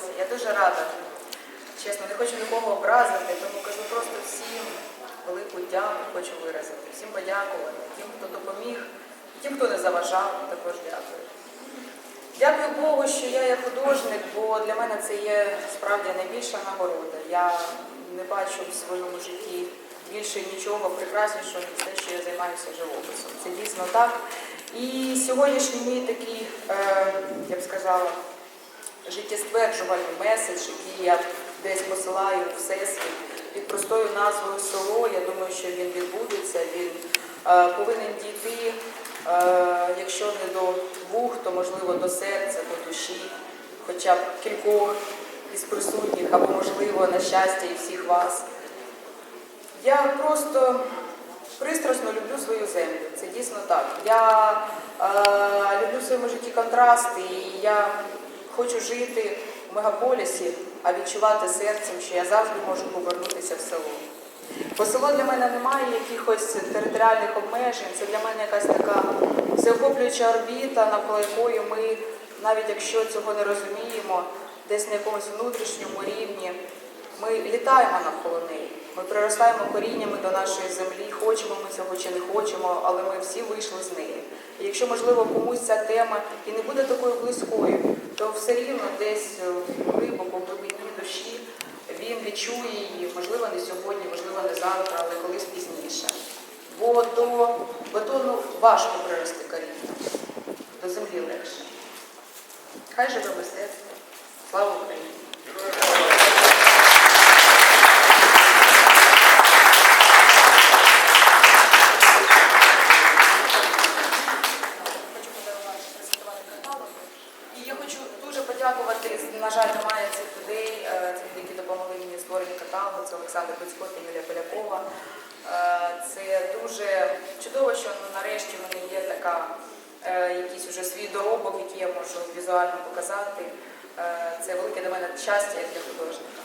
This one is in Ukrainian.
відбулося. Я дуже рада. Чесно, не хочу нікого образити, тому кажу просто всім велику дяку, хочу виразити, всім подякувати, тим, хто допоміг, тим, хто не заважав, також дякую. Дякую Богу, що я є художник, бо для мене це є справді найбільша нагорода. Я не бачу в своєму житті більше нічого прекраснішого, ніж те, що я займаюся живописом. Це дійсно так. І сьогоднішній мій такий, е, я б сказала, життєстверджувальний меседж, який я десь посилаю в всесвіт під простою назвою село. Я думаю, що він відбудеться. Він е, повинен дійти, е, якщо не до вух, то можливо до серця, до душі, хоча б кількох із присутніх, або можливо на щастя і всіх вас. Я просто пристрасно люблю свою землю. Це дійсно так. Я е, люблю в своєму житті контрасти, і я хочу жити в мегаполісі, а відчувати серцем, що я завжди можу повернутися в село. Бо село для мене немає якихось територіальних обмежень. Це для мене якась така всеохоплююча орбіта, навколо якої ми, навіть якщо цього не розуміємо, десь на якомусь внутрішньому рівні, ми літаємо навколо неї. Ми приростаємо коріннями до нашої землі, хочемо ми цього чи не хочемо, але ми всі вийшли з неї. І якщо, можливо, комусь ця тема і не буде такою близькою, то все рівно десь е, глибоко в глибині душі він відчує її, можливо, не сьогодні, можливо, не завтра, але колись пізніше. Бо до бетону важко прирости коріння, до землі легше. Хай живе мистецтво. Слава Україні! Хочу подарувати презентувати каталог. І я хочу дуже подякувати. На жаль, немає цих людей, е, цих, які допомогли мені створенні каталогу. Це Олександр Буцько та Юлія Полякова. Е, Це дуже чудово, що ну, нарешті в мене є така е, якийсь уже свій доробок, який я можу візуально показати. Це велике для мене щастя як для художника.